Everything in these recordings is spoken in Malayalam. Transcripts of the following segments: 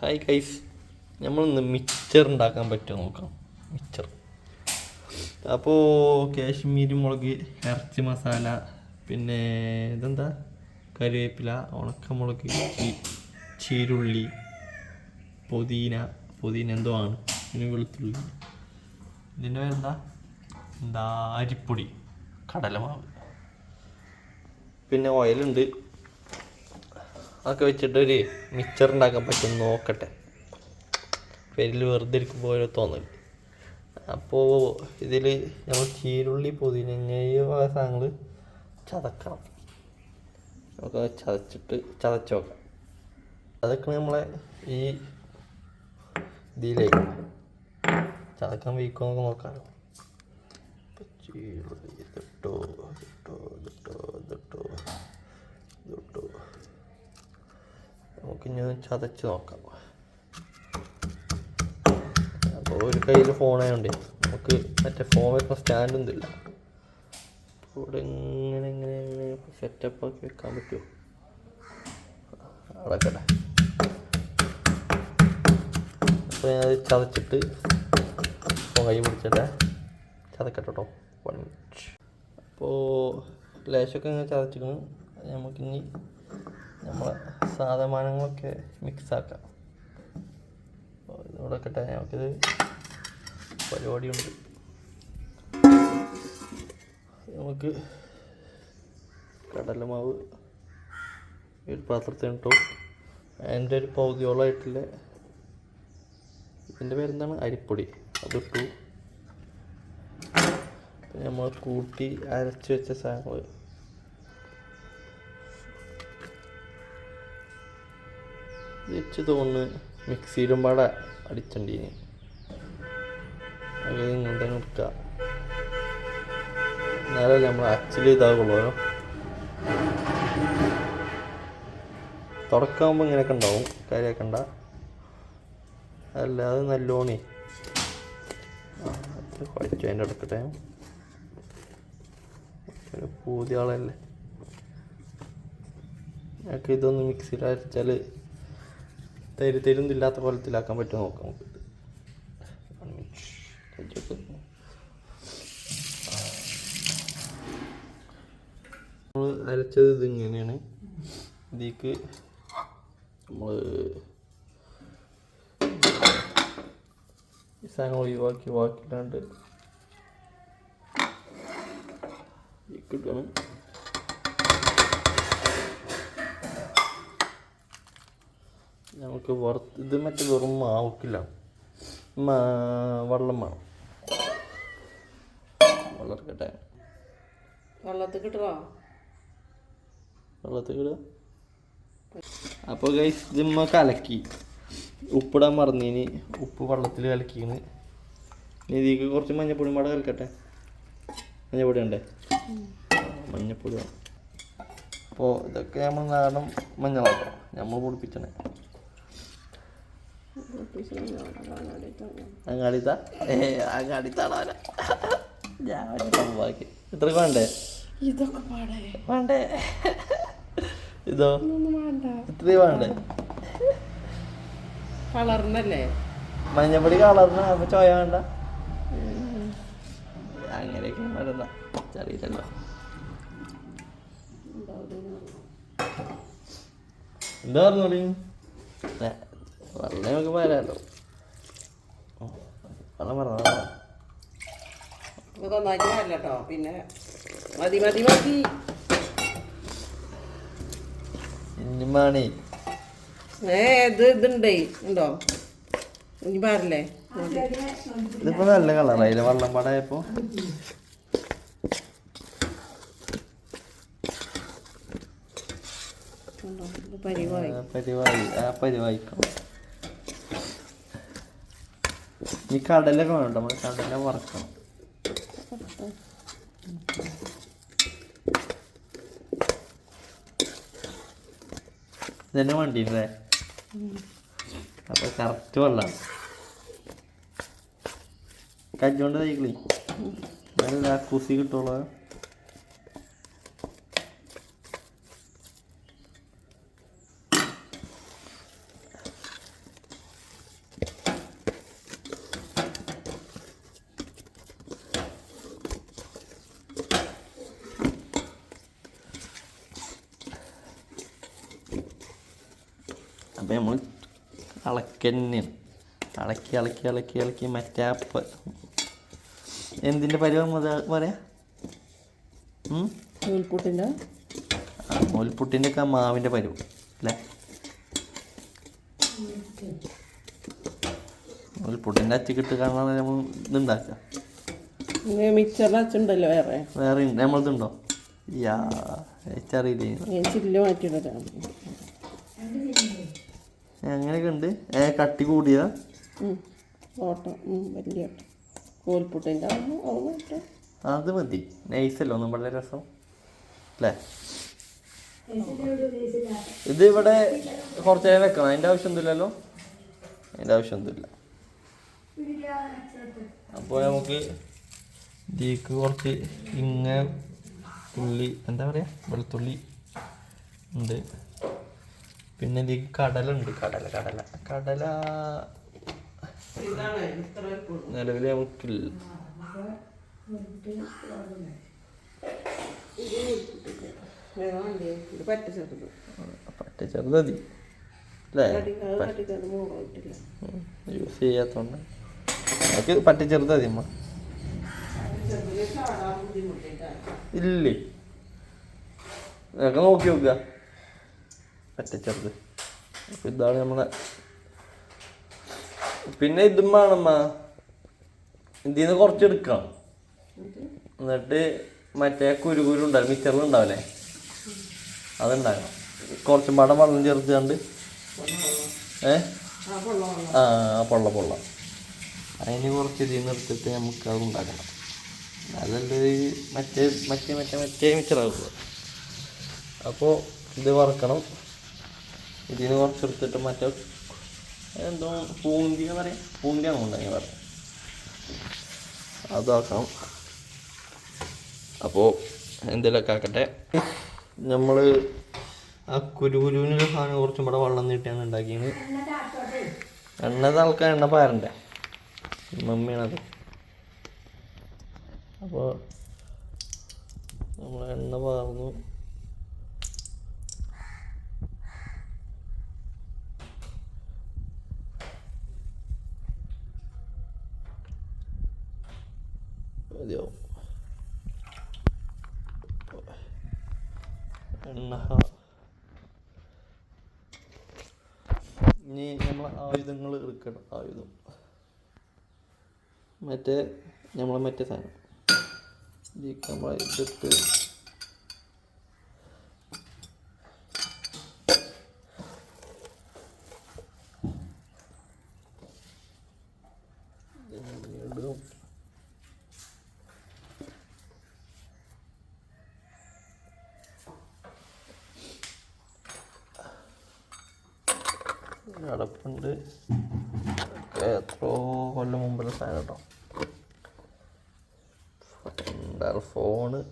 ഹായ് ഗൈസ് നമ്മളിന്ന് മിക്സർ ഉണ്ടാക്കാൻ പറ്റുമോ നോക്കാം. മിക്സർ അപ്പോൾ കാശ്മീരി മുളക് ഇറച്ചി മസാല പിന്നെ ഇതെന്താ? കറിവേപ്പില ഉണക്കമുളക് ചീരുള്ളി പുതിന പുതിന എന്തോ ആണ്. പിന്നെ വെളുത്തുള്ളി. ഇതിന്റെ പേരെന്താ? എന്താ? അരിപ്പൊടി. കടലമാവ്. പിന്നെ ഓയിലുണ്ട് അതൊക്കെ വെച്ചിട്ട് ഒരു മിക്സർ ഉണ്ടാക്കാൻ പറ്റും നോക്കട്ടെ. പേരിൽ വെറുതെ ഇരിക്കുമ്പോൾ ഓരോ തോന്നൽ. അപ്പോൾ ഇതിൽ നമ്മൾ ചീരുള്ളി പുതിന ആ സാധനങ്ങൾ ചതക്കണം. നമുക്ക് ചതച്ചിട്ട് ചതച്ച് നോക്കാം. അതൊക്കെ നമ്മളെ ഈ ഇതിലേക്ക് ചതക്കാൻ വീക്കോ നോക്കാമല്ലോ ചീരുള്ളി ഇതിട്ടോ ഇതിട്ടോ ഇതിട്ടോ നമുക്ക് ഇനി ഒന്ന് ചതച്ച് നോക്കാം. അപ്പോൾ ഒരു കയ്യിൽ ഫോണായതുകൊണ്ട് നമുക്ക് മറ്റേ ഫോൺ വെക്കുന്ന സ്റ്റാൻഡൊന്നും ഇല്ല ഇവിടെ ഇങ്ങനെ ഇങ്ങനെ ഇങ്ങനെ സെറ്റപ്പ് ആക്കി വെക്കാൻ പറ്റുമോ? അടക്കട്ടെ. അപ്പോൾ ഞാനത് ചതച്ചിട്ട് ഫോൺ കൈ പിടിച്ചിട്ട് ചതക്കട്ടെ കേട്ടോ അപ്പോൾ ലേശമൊക്കെ ഇങ്ങനെ ചതച്ചിക്കണം നമുക്കിനി നമ്മളെ സാധനങ്ങളൊക്കെ മിക്സ് ആക്കാം. ഇതിവിടെ കട്ടെ നമുക്കിത് പരിപാടിയുണ്ട്. നമുക്ക് കടലമാവ് ഒരു പാത്രത്തിൽ ഇട്ടു. അതിന്റെ ഒരു പൗതിയോളമായിട്ടുള്ള ഇതിന്റെ പേരെന്താണ്? അരിപ്പൊടി. അതിട്ടു നമ്മൾ കൂട്ടി അരച്ച് വെച്ച സാധനങ്ങൾ വെച്ച് തോന്നുന്നു മിക്സിയിലും പാടെ അടിച്ചണ്ടീന് അത് ഇങ്ങനെ തന്നെ എടുക്കുക എന്നാലേ നമ്മൾ അച്ചിൽ ഇതാകുള്ളൂ തുടക്കാകുമ്പോൾ ഇങ്ങനെയൊക്കെ ഉണ്ടാവും. കാര്യമാക്കണ്ട അത് നല്ലോണി. കുഴച്ചു അതിന്റെ അടുക്കട്ടെ പൂതിയ ആളല്ലേ ഞങ്ങൾക്ക് ഇതൊന്ന് മിക്സിയിൽ അരച്ചാൽ തരി തരുന്നില്ലാത്ത പോലത്തിലാക്കാൻ പറ്റുമോ നോക്കാം നമുക്ക്. നമ്മൾ അരച്ചത് ഇതിങ്ങനെയാണ് ഇതിക്ക് നമ്മൾ ഈ സാധനം ഒഴിവാക്കി വാക്കിട്ടാണ്ട് കിട്ടണം നമുക്ക് വറുത്ത് ഇത് മറ്റേ വെറും മാവക്കില്ല. വെള്ളം വേണം. വെള്ളം എടുക്കട്ടെ വെള്ളത്തിൽ കിട്ടുമോ വെള്ളത്തിൽ അപ്പോൾ ഗൈസ് ഇതിമ്മ കലക്കി. ഉപ്പിടാൻ മറന്നീനി ഉപ്പ് വെള്ളത്തിൽ കലക്കീന്. ഇനി ഇതിക്ക് കുറച്ച് മഞ്ഞപ്പൊടി മാട കലക്കട്ടെ. മഞ്ഞപ്പൊടി ഉണ്ടേ മഞ്ഞപ്പൊടി വേണം. അപ്പോൾ ഇതൊക്കെ നമ്മൾ നാടൻ മഞ്ഞളാക്കാം. നമ്മൾ പൊടിപ്പിച്ചണേ. അങ്ങാടിത്ത? ഏ അങ്ങാടിത്താണോ ഞാൻ സംഭവാക്കി. ഇത്രക്ക് വേണ്ടേ? ഇതൊക്കെ പാടേ. വേണ്ടേ? ഇതോ? ഇത്രയും വേണ്ടേ? കളർന്നല്ലേ? മഞ്ഞപ്പൊടി കളർന്ന അപ്പൊ ചോയ വേണ്ട. അങ്ങനെയൊക്കെ വരുന്ന ചെറിയല്ലോ എന്താ പറഞ്ഞോളി? വെള്ളം നമുക്ക് വരാമല്ലോ വെള്ളം പറഞ്ഞ ഒന്നായിട്ട് കേട്ടോ പിന്നെ മതി മതി മതി. ഇനിമാണേ ഏ ഇത് ഇതുണ്ടേ. ഉണ്ടോ? ഇനി പാടില്ലേ? മതി. ഇതിപ്പോ നല്ല കളറായില്ലേ വെള്ളം പാടായപ്പോ. പരിവായി. പരിവായി. ആ പരിവായിക്കണം ഈ കടലൊക്കെ വേണം നമ്മൾ കടല വറക്കണം. ഇതന്നെ വണ്ടിയില്ലേ? അപ്പൊ കറക്റ്റ് വെള്ളമാണ് കജ്ജോണ്ട് തൈകളി. നല്ല കുസി കിട്ടുള്ളൂ അളക്കന്നെയാണ് അളക്കി അളക്കി അളക്കി അളക്കി മറ്റേ അപ്പ. എന്തിന്റെ പരിവം പറയാ? നൂൽപൂട്ടിന്റെ നൂൽപുട്ടിന്റെ ഒക്കെ മാവിന്റെ പരിവ് അല്ലേ? നൂൽപുട്ടിന്റെ അച്ചിക്കിട്ട് കിട്ടുക നമ്മൾ ഇതുണ്ടാക്കുക മിക്സറിന്റെ അച്ചുണ്ടല്ലോ വേറെ. വേറെ ഉണ്ട് നമ്മളതുണ്ടോ? യാ എനിക്കറിയില്ലേ ചില്ല് മാറ്റിയിടാം അങ്ങനെയൊക്കെ ഉണ്ട്. ഏ കട്ടി കൂടിയതാ. ഓട്ടം. വലിയ ഓട്ടം. അത് മതി. നൈസല്ലോ നമ്മളുടെ രസം. അല്ലേ? ഇത് ഇവിടെ കുറച്ച് നേരം വെക്കണം. അതിന്റെ ആവശ്യമൊന്നുമില്ലല്ലോ അതിന്റെ ആവശ്യമൊന്നുമില്ല അപ്പോൾ നമുക്ക് ഇതിക്ക് കുറച്ച് ഇങ്ങ ഉള്ളി എന്താ പറയുക വെളുത്തുള്ളി ഉണ്ട്. പിന്നെ ഇതിൽ കടല ഉണ്ട് കടല കടല. കടല നിലവിൽ നമുക്കില്ല പറ്റ ചെറുത് മതി. യൂസ് ചെയ്യാത്തോണ്ട്. നമുക്ക് പറ്റ ചെറുത് മതി അമ്മ. ഇല്ലേ? നോക്കി നോക്കുക. പറ്റ അപ്പം ഇതാണ് നമ്മളെ പിന്നെ ഇതും വേണമ്മ ഇതിൽ നിന്ന് കുറച്ച് എടുക്കണം എന്നിട്ട് മറ്റേ കുരുകുരുണ്ടാവും ഉണ്ടാവില്ലേ അതുണ്ടാകണം കുറച്ചും മട വെള്ളം ചേർത്തുകൊണ്ട്. ഏ? ആ പൊള്ളം പൊള്ള. അതിന് കുറച്ച് ഇതിൽ നിന്ന് എടുത്തിട്ട് നമുക്ക് അത് ഉണ്ടാക്കണം. അതല്ല മറ്റേ മറ്റേ മറ്റേ മറ്റേ മിച്ചറാക്കുക അപ്പോൾ ഇത് വറക്കണം. ഇതിൽ നിന്ന് കുറച്ച് എടുത്തിട്ട് മറ്റേ എന്തോ പൂന്തി എന്ന് പറയാം പൂന്തിയാണ് ഉണ്ടെങ്കിൽ പറയാം അതാക്കാം. അപ്പോൾ എന്തെങ്കിലുമൊക്കെ ആക്കട്ടെ. നമ്മൾ ആ കുരുകുരുവിനുള്ള സാധനം കുറച്ചും കൂടെ വെള്ളം നീട്ടിയാണ് ഉണ്ടാക്കിയത്. എണ്ണ ആൾക്കാർ എണ്ണ പാരണ്ടേ? മമ്മിയാണത്. അപ്പോൾ നമ്മൾ എണ്ണ പാർന്നു മതിയാവും എണ്ണ ഇനി നമ്മൾ ആയുധങ്ങൾ എടുക്കണം. ആയുധം. മറ്റേ നമ്മളെ മറ്റേ സാധനം. നമ്മൾ ഇതിട്ട് അടപ്പുണ്ട് ഒക്കെ എത്രയോ കൊല്ലം മുമ്പുള്ള സാധനം കേട്ടോ. എന്താ ഫോണ്?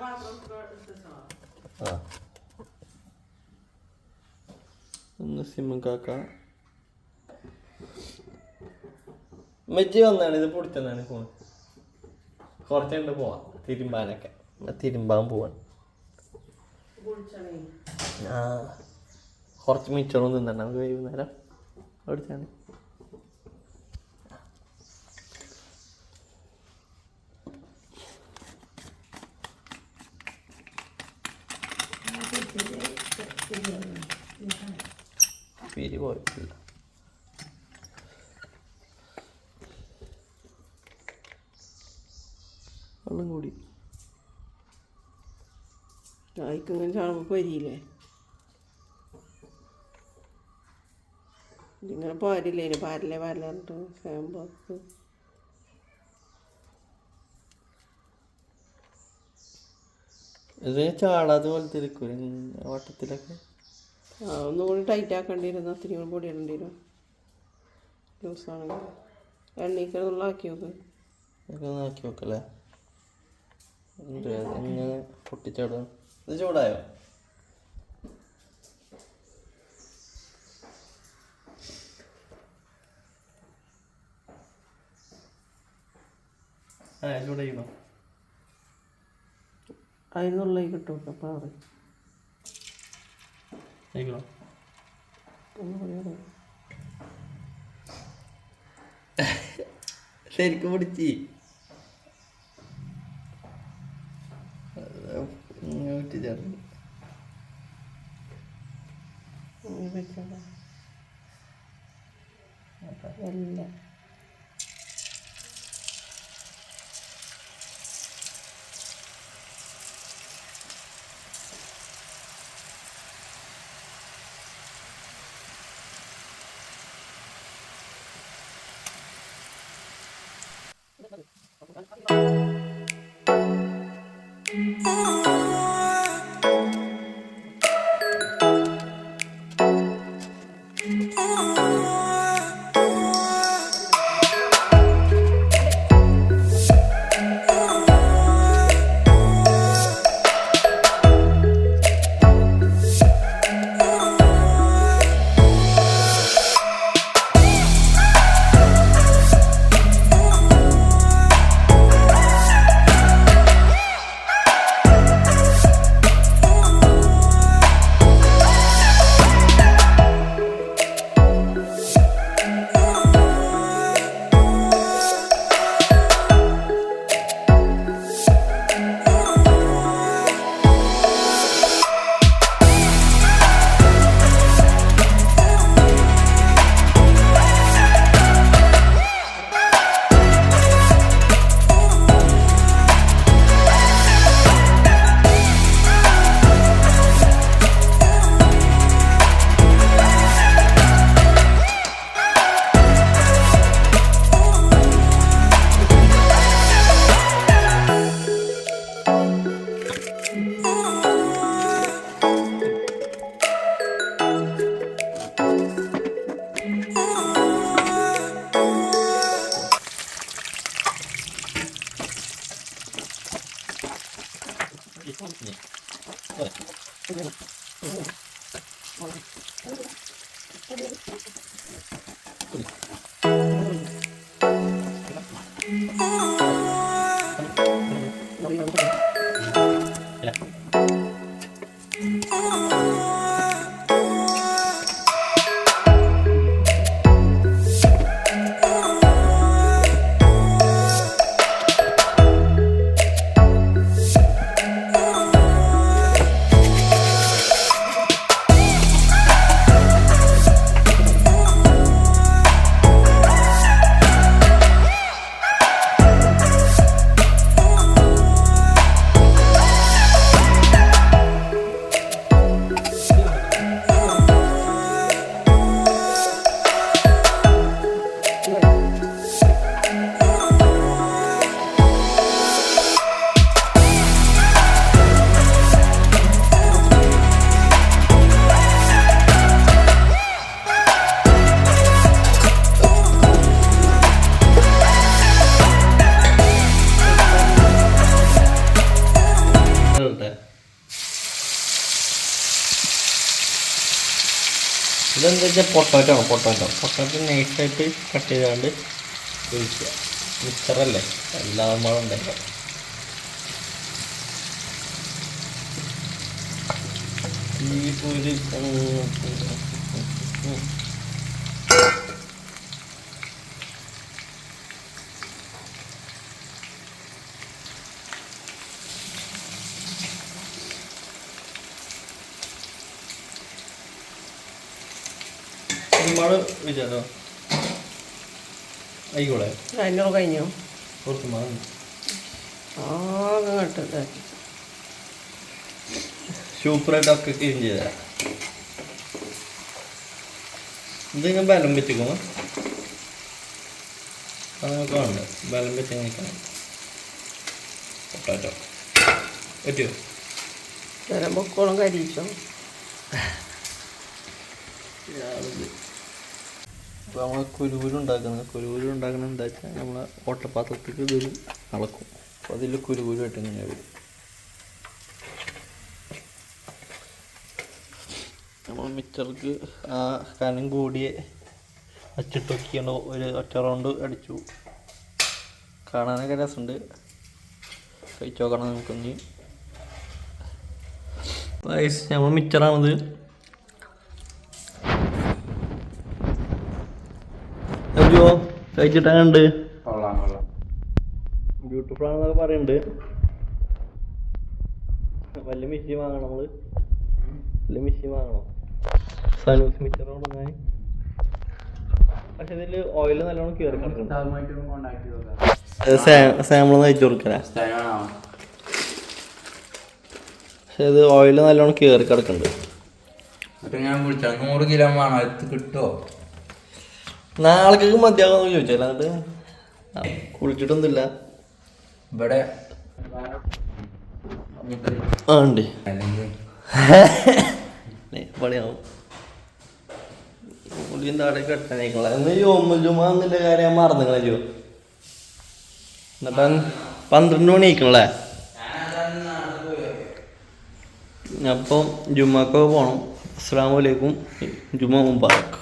മാത്രം ആ. ഒന്ന് സിമ്മ കാക്ക. മെജ്ജി വന്നാണ്. ഇത് പൊടിച്ചതാണ് ഫോൺ കുറച്ചുണ്ട് പോവാം. തിരുമ്പാനൊക്കെ. തിരുമ്പാൻ പോവാൻ ആ. കുറച്ച് മിച്ചറും തിന്നണ്ട. നമുക്ക് വൈകുന്നേരം അടിച്ചാണ് പിരി പോയിട്ടില്ല. വെള്ളം കൂടി. ചായക്കങ്ങനെ ചാണകം പൊരിയില്ലേ? ഇതിങ്ങനെ പോരില്ലേ ഇനി പാരില്ലേ പാരില്ലാണ്ട് ഷാമ്പൂക്ക് ഇത് ചാടാതെ പോലത്തെ ഇരിക്കൂലെ ഇങ്ങനെ വട്ടത്തിലൊക്കെ? ആ ഒന്നും ടൈറ്റ് ആക്കേണ്ടിയിരുന്നു ഒത്തിരി കൂടി പൊടി ഇടേണ്ടി വരും. ലൂസാണെങ്കിൽ എണ്ണീക്കുള്ള ആക്കി നോക്ക്. ആക്കി നോക്കല്ലേ ഉണ്ട്, അതിങ്ങനെ ഇത് ചൂടായോ? അതിലൂടെ ചെയ്തോ അതിനുള്ള കിട്ടും അപ്പം പറയും ആയിക്കോളാം ശരിക്കും പിടിച്ചി. വെച്ചാ എല്ലാം. വെച്ചാൽ പൊട്ടാറ്റോ ആണ് പൊട്ടാറ്റോ പൊട്ടാറ്റോ നൈസായിട്ട് കട്ട് ചെയ്താണ്ട് ഒഴിക്കുക മിക്സറല്ലേ എല്ലാം കൂടെ ഉണ്ടാക്കുക ഈ ഒരു ഒരുപാട് വിചാരോ ആയിക്കോളെ അതിനോട് കഴിഞ്ഞോ? കുറച്ച് മാറി ആകെ കേട്ട് ഇതാക്കി. സൂപ്പറായിട്ടൊക്കെ ക്ലീൻ ചെയ്തരാം ഇത് ഞാൻ ബലം വെച്ചിക്കോ അത് നമുക്ക് ബലം വെച്ച് നിൽക്കണം പൊട്ടാറ്റോ പറ്റുമോ ചില പൊക്കോളം കരിയിച്ചോ അപ്പോൾ നമ്മൾ കുരുകുരുണ്ടാക്കുന്നത് കുരുകുരുണ്ടാക്കുന്നത് എന്താ വെച്ചാൽ നമ്മൾ ഓട്ടപാത്രത്തേക്ക് ഇതിൽ അളക്കും. അപ്പോൾ അതിൽ കുരുകുരുമായിട്ട് ഇങ്ങനെ വരും. നമ്മൾ മിച്ചർക്ക് ആ കനം കൂടിയ അച്ചിട്ട് നോക്കിയാണ് ഒരു ഒറ്റ റൗണ്ട് അടിച്ചു. കാണാനൊക്കെ രസമുണ്ട്. കഴിച്ചു നോക്കണം നമുക്കൊന്ന്. നമ്മൾ മിച്ചറാണത് കഴിച്ചോ കഴിച്ചിട്ടാ കണ്ട്. കൊള്ളാം കൊള്ളാം. ബ്യൂട്ടിഫുൾ ആണെന്നൊക്കെ പറയുന്നുണ്ട് വലിയ മിഷി വാങ്ങണം നമ്മൾ. വലിയ മിഷി വാങ്ങണം. സനൂസ് മിച്ചർ കൊണ്ടുവന്നാൽ പക്ഷെ ഇതിൽ ഓയിൽ നല്ലോണം കയറി സാമ്പിൾ അയച്ചു കൊടുക്കല പക്ഷെ ഇത് ഓയിൽ നല്ലോണം കയറി കിടക്കുന്നുണ്ട് ഞാൻ വിളിച്ചാൽ നൂറ് കിലോ വേണം? അത് കിട്ടുമോ നാളേക്ക് മതിയാകുമെന്ന് ചോദിച്ചാൽ ആ, കുളിച്ചിട്ടൊന്നുമില്ല. ഇവിടെ. ആ ഉണ്ട്. അല്ലെങ്കിൽ ഏ, പണിയാവും. പുള്ളിന്റെ അവിടെ എന്ന് എന്നില്ല കാര്യം ഞാൻ മറന്നുകളെ എന്നിട്ട് പന്ത്രണ്ട് മണി ആയിക്കണല്ലേ അപ്പം ജുമ്മക്കൊക്കെ പോകണം അസ്സാം വലൈക്കും ജുമ്മ മുബാറക്ക്